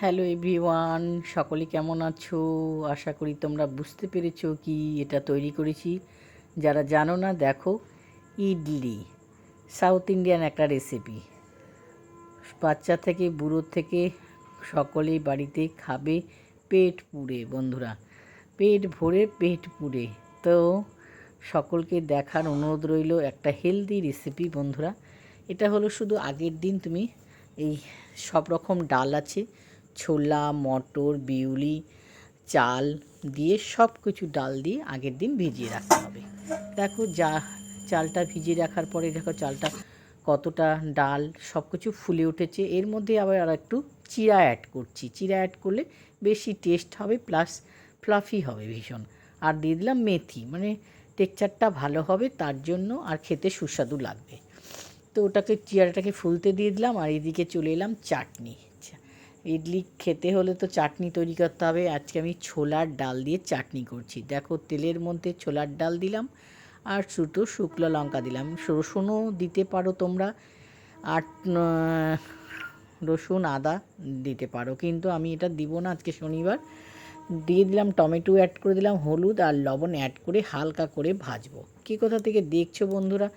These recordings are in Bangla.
হ্যালো এভরিওয়ান, সকলে কেমন আছো? আশা করি তোমরা বুঝতে পেরেছ কি এটা তৈরি করেছি। যারা জানো না, দেখো, ইডলি, সাউথ ইন্ডিয়ান একটা রেসিপি। বাচ্চা থেকে, বুড়ো থেকে সকলেই বাড়িতে খাবে পেট পুড়ে, বন্ধুরা। পেট ভরে, পেট পুড়ে। তো সকলকে দেখার অনুরোধ রইল, একটা হেলদি রেসিপি বন্ধুরা। এটা হলো শুধু আগের দিন তুমি এই সব রকম ডাল আছে ছোলা, মটর, বিউলি, চাল দিয়ে সব কিছু ডাল দিয়ে আগের দিন ভিজিয়ে রাখতে হবে। দেখো যা চালটা ভিজিয়ে রাখার পরে দেখো চালটা কতটা ডাল সব কিছু ফুলে উঠেছে। এর মধ্যে আবার আর একটু চিরা অ্যাড করছি। চিরা অ্যাড করলে বেশি টেস্ট হবে প্লাস ফ্লাফি হবে ভীষণ। আর দিয়ে দিলাম মেথি মানে টেক্সচারটা ভালো হবে, তার জন্য আর খেতে সুস্বাদু লাগবে। তো ওটাকে চিয়ারাটাকে ফুলতে দিয়ে দিলাম, আর এদিকে চলে এলাম চাটনি। ইডলি খেতে হলে তো চাটনি তৈরি করতে হবে। আজকে আমি ছোলার ডাল দিয়ে চাটনি করছি। দেখো, তেলের মধ্যে ছোলার ডাল দিলাম আর শুধু শুকনো লঙ্কা দিলাম। রসুনও দিতে পারো তোমরা আর রসুন, আদা দিতে পারো। কিন্তু আমি এটা দিব না আজকে শনিবার। দিয়ে দিলাম টমেটো অ্যাড করে দিলাম, হলুদ আর লবণ অ্যাড করে হালকা করে ভাজবো। কী কোথা থেকে দেখছ বন্ধুরা?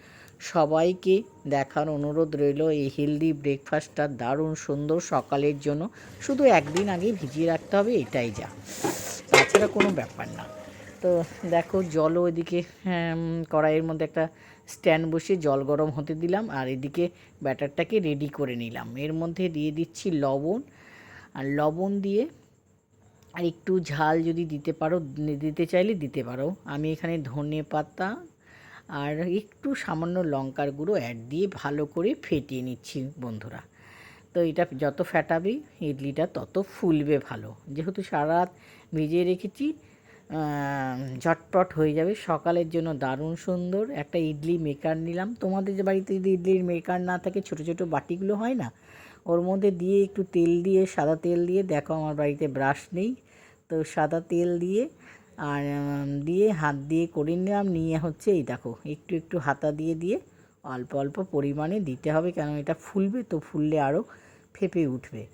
সবাইকে দেখার অনুরোধ রইল এই হেলদি ব্রেকফাস্টটা দারুণ সুন্দর সকালের জন্য। শুধু একদিন আগে ভিজিয়ে রাখতে হবে এটাই যা। তাছাড়া কোনো ব্যাপার না। তো দেখো জলও এদিকে হ্যাঁ, কড়াইয়ের মধ্যে একটা স্ট্যান্ড বসিয়ে জল গরম হতে দিলাম আর এদিকে ব্যাটারটাকে রেডি করে নিলাম। এর মধ্যে দিয়ে দিচ্ছি লবণ আর লবণ দিয়ে আর একটু ঝাল যদি দিতে পারো দিতে চাইলে দিতে পারো। আমি এখানে ধনে পাতা আর একটু সামান্য লঙ্কার গুঁড়ো অ্যাড দিয়ে ভালো করে ফেটিয়ে নিচ্ছি বন্ধুরা। তো এটা যত ফ্যাটাবে ইডলিটা তত ফুলবে ভালো। যেহেতু সারা রাত ভিজিয়ে রেখেছি ঝটপট হয়ে যাবে। সকালের জন্য দারুণ সুন্দর একটা ইডলি মেকার নিলাম। তোমাদের যে বাড়িতে যদি ইডলির মেকার না থাকে, ছোট ছোট বাটিগুলো হয় না, ওর মধ্যে দিয়ে একটু তেল দিয়ে, সাদা তেল দিয়ে, দেখো আমার বাড়িতে ব্রাশ নেই, তো সাদা তেল দিয়ে আর দিয়ে হাত দিয়ে করে নিলাম। নিয়ে হচ্ছে এই দেখো, একটু একটু হাতা দিয়ে দিয়ে অল্প অল্প পরিমাণে দিতে হবে কেন এটা ফুলবে তো ফুললে আরও ফেপে উঠবে।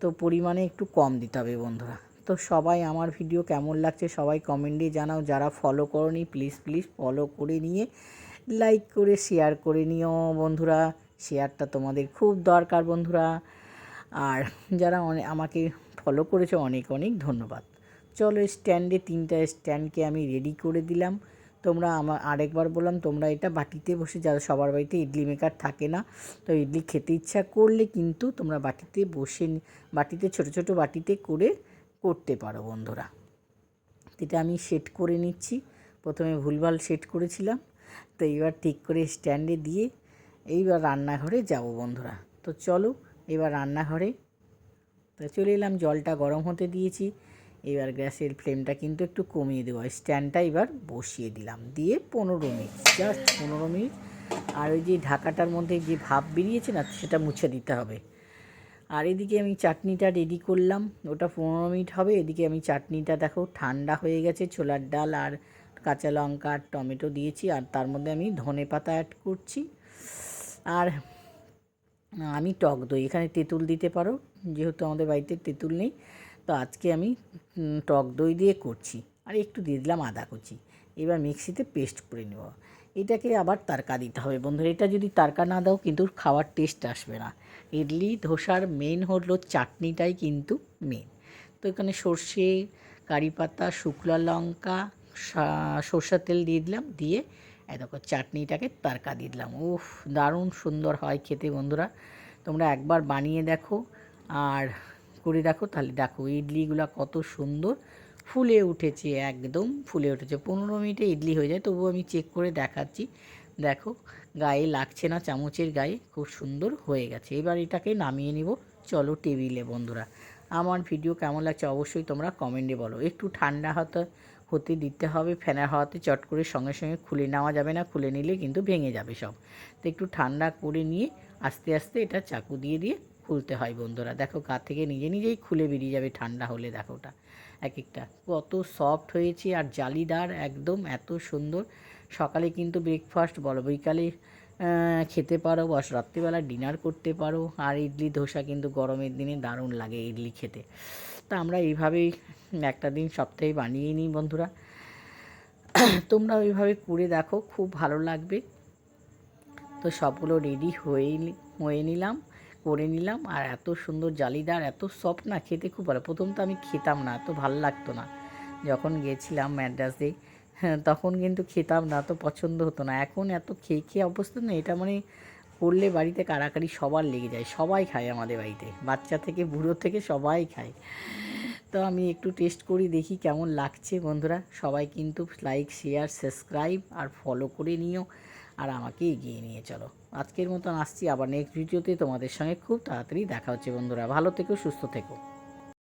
তো পরিমাণে একটু কম দিতে হবে বন্ধুরা। তো সবাই আমার ভিডিও কেমন লাগছে সবাই কমেন্টে জানাও। যারা ফলো করনি প্লিজ প্লিজ ফলো করে নিয়ে লাইক করে শেয়ার করে নিও বন্ধুরা। শেয়ারটা তোমাদের খুব দরকার বন্ধুরা। আর যারা অনে- আমাকে ফলো করেছে, অনেক অনেক ধন্যবাদ। চলো স্ট্যান্ডে তিনটা স্ট্যান্ডকে আমি রেডি করে দিলাম। তোমরা আমার আরেকবার বললাম, তোমরা এটা বাটিতে বসে, যারা সবার বাড়িতে ইডলি মেকার থাকে না, তো ইডলি খেতে ইচ্ছা করলে কিন্তু তোমরা বাটিতে বসে বাটিতে, ছোট ছোট বাটিতে করে করতে পারো বন্ধুরা। এটা আমি সেট করে নিচ্ছি। প্রথমে ভুলভাল সেট করেছিলাম, তো এইবার ঠিক করে স্ট্যান্ডে দিয়ে এইবার রান্নাঘরে যাব বন্ধুরা। তো চলো, এবার রান্নাঘরে, তো চলে এলাম, জলটা গরম হতে দিয়েছি। এবার গ্যাসের ফ্লেমটা কিন্তু একটু কমিয়ে দেবো। স্ট্যান্ডটা এবার বসিয়ে দিলাম। দিয়ে পনেরো মিনিট জাস্ট পনেরো মিনিট। আর ওই যে ঢাকাটার মধ্যে যে ভাপ বেরিয়েছে না, সেটা মুছে দিতে হবে। আর এদিকে আমি চাটনিটা রেডি করলাম। ওটা পনেরো মিনিট হবে। এদিকে আমি চাটনিটা দেখো, ঠান্ডা হয়ে গেছে। ছোলার ডাল আর কাঁচা লঙ্কা আর টমেটো দিয়েছি। আর তার মধ্যে আমি ধনে পাতা অ্যাড করছি। আর আমি টক দই। এখানে তেঁতুল দিতে পারো। যেহেতু আমাদের বাড়িতে তেঁতুল নেই। তো আজকে আমি টক দই দিয়ে করছি। আর একটু দিয়ে দিলাম আদা কুচি। এবার মিক্সিতে পেস্ট করে নেব। এটাকে আবার তারকা দিতে হবে বন্ধুরা। এটা যদি তারকা না দাও, কিন্তু খাওয়ার টেস্ট আসবে না। ইডলি, ধোসার মেন হলো চাটনিটাই কিন্তু মেন তো এখানে সর্ষে, কারি পাতা শুকনো লঙ্কা সর্ষের তেল দিয়ে দিলাম। দিয়ে দেখো চাটনিটাকে তারকা দিয়ে দিলাম। উফ, দারুণ সুন্দর হয় খেতে বন্ধুরা। তোমরা একবার বানিয়ে দেখো। আর করে রাখো, তাহলে দেখো ইডলিগুলো কত সুন্দর ফুলে উঠেছে, একদম ফুলে উঠেছে। পনেরো মিনিটে ইডলি হয়ে যায়, তবুও আমি চেক করে দেখাচ্ছি। দেখো, গায়ে লাগছে না, চামচের গায়ে, খুব সুন্দর হয়ে গেছে। এবার এটাকে নামিয়ে নিব। চলো টেবিলে, বন্ধুরা। আমার ভিডিও কেমন লাগছে অবশ্যই তোমরা কমেন্টে বলো। একটু ঠান্ডা হতে হতে দিতে হবে ফ্যানের হাওয়াতে চট করে সঙ্গে সঙ্গে খুলে নেওয়া যাবে না, খুলে নিলে কিন্তু ভেঙে যাবে সব। তো একটু ঠান্ডা করে নিয়ে আস্তে আস্তে এটা চাকু দিয়ে দিয়ে খুলতে হয় বন্ধুরা। দেখো গা থেকে নিজে নিজেই খুলে বেরিয়ে যাবে ঠান্ডা হলে, দেখো ওটা। এক একটা। কত সফট হয়েছে আর জালিদার, একদম এত সুন্দর। সকালে কিন্তু ব্রেকফাস্ট বলো, বিকালে খেতে পারো বা রাত্রিবেলা ডিনার করতে পারো। আর ইডলি ধোসা কিন্তু গরমের দিনে দারুণ লাগে ইডলি খেতে। তা আমরা এইভাবেই একটা দিন সপ্তাহে বানিয়ে নিই বন্ধুরা। তোমরা ওইভাবে করে দেখো, খুব ভালো লাগবে। তো সবগুলো রেডি হয়ে হয়ে নিলাম। করে নিলাম। আর এত সুন্দর জালিদার, এত সফট না, খেতে খুব ভালো। প্রথম তো আমি খেতাম না, এত ভালো লাগতো না। যখন গেছিলাম ম্যাড্রাসে তখন কিন্তু খেতাম না তো পছন্দ হতো না। এখন এত খেয়ে খেয়ে অবস্থা না, এটা মানে করলে বাড়িতে কাড়াকাড়ি সবার লেগে যায়, সবাই খায় আমাদের বাড়িতে। বাচ্চা থেকে, বুড়ো থেকে সবাই খায়। তো আমি একটু টেস্ট করি, দেখি কেমন লাগছে বন্ধুরা। সবাই কিন্তু লাইক শেয়ার সাবস্ক্রাইব আর ফলো করে নিও। আর আমাকে এগিয়ে নিয়ে চলো। আজকের মতন আসছি, আবার নেক্সট ভিডিওতে তোমাদের সঙ্গে খুব তাড়াতাড়ি দেখা হচ্ছে বন্ধুরা। ভালো থেকো, সুস্থ থেকো।